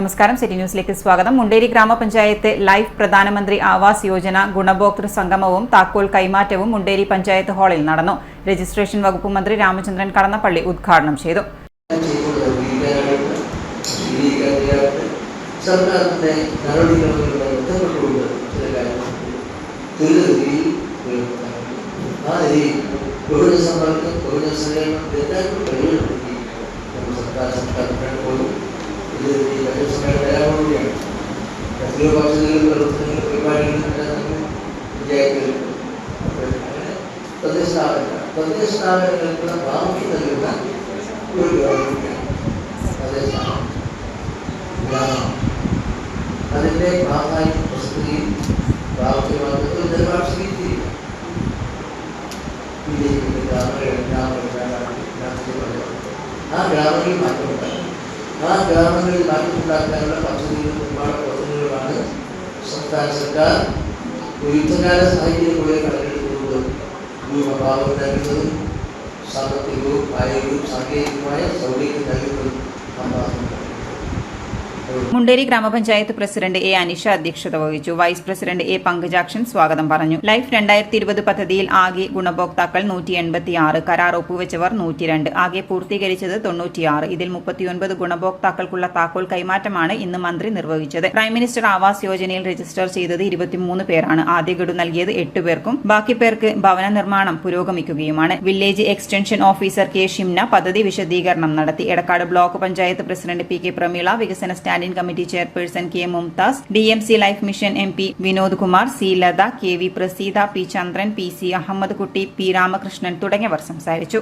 നമസ്കാരം. സിറ്റി ന്യൂസിലേക്ക് സ്വാഗതം. മുണ്ടേരി ഗ്രാമപഞ്ചായത്ത് ലൈഫ് പ്രധാനമന്ത്രി ആവാസ് യോജന ഗുണഭോക്തൃ സംഗമവും താക്കോൽ കൈമാറ്റവും മുണ്ടേരി പഞ്ചായത്ത് ഹാളിൽ നടന്നു. രജിസ്ട്രേഷൻ വകുപ്പ് മന്ത്രി രാമചന്ദ്രൻ കടന്നപ്പള്ളി ഉദ്ഘാടനം ചെയ്തു. ആ സ്വീകരിക്കാനായിട്ട് തൊഴിൽ സമ്പർക്കം തൊഴിൽ ബന്ധപ്പെട്ടുകൊണ്ട് ചില കാര്യങ്ങൾ സ്ഥാപനങ്ങൾക്കുള്ള പ്രാമുഖ്യം നൽകുന്ന ഒരു ഗവൺമെൻറ്റാണ് തദ്ദേശ സ്ഥാപനം ഗ്രാമം അതിൻ്റെ പ്രാധാന്യം പ്രസ്തുതിയും പ്രാമുഖ്യമാക്കുന്നത് നിലപാട് സ്വീകരിച്ചിരിക്കുക വിജയിക്കുന്ന ഗ്രാമങ്ങൾ ഗ്രാമങ്ങൾ ഗ്രാമത്തിൽ ആ ഗ്രാമങ്ങളിൽ മാറ്റമുണ്ടാകും ആ ഗ്രാമങ്ങളിൽ മാറ്റമുണ്ടാക്കാനുള്ള പദ്ധതികളും നിർമ്മാണ പ്രവർത്തനങ്ങളുമാണ് സംസ്ഥാന സർക്കാർ ഒരു യുദ്ധകാല സാഹചര്യങ്ങളെ കണക്കെടുത്തുകൊണ്ട് ഭൂമിഭാവം നൽകുന്നതും സാമ്പത്തികവും കായികവും സാങ്കേതികമായ സൗകര്യം നൽകുന്നതും നമ്മൾ മുണ്ടേരി ഗ്രാമപഞ്ചായത്ത് പ്രസിഡന്റ് എ അനിഷ അധ്യക്ഷത വഹിച്ചു. വൈസ് പ്രസിഡന്റ് എ പങ്കജാക്ഷൻ സ്വാഗതം പറഞ്ഞു. ലൈഫ് രണ്ടായിരത്തി ഇരുപത് പദ്ധതിയിൽ ആകെ ഗുണഭോക്താക്കൾ നൂറ്റി എൺപത്തിയാറ് കരാർ ഒപ്പുവെച്ചവർ നൂറ്റിരണ്ട്. ആകെ പൂർത്തീകരിച്ചത് തൊണ്ണൂറ്റിയാറ്. ഇതിൽ മുപ്പത്തിയൊൻപത് ഗുണഭോക്താക്കൾക്കുള്ള താക്കോൽ കൈമാറ്റമാണ് ഇന്ന് മന്ത്രി നിർവഹിച്ചത്. പ്രൈം മിനിസ്റ്റർ ആവാസ് യോജനയിൽ രജിസ്റ്റർ ചെയ്തത് ഇരുപത്തിമൂന്ന് പേരാണ്. ആദ്യ ഗഡു നൽകിയത് എട്ട് പേർക്കും. ബാക്കി പേർക്ക് ഭവന നിർമ്മാണം പുരോഗമിക്കുകയുമാണ്. Village extension officer K Shimna പദ്ധതി വിശദീകരണം നടത്തി. Edakkad block panchayat president P K Prameela വികസന standing committee chairperson K Mumtaz D M C life mission M P Vinod Kumar C Latha K V Praseetha P Chandran P C Ahammed Kutty P Ramakrishnan തുടങ്ങിയവർ സംസാരിച്ചു.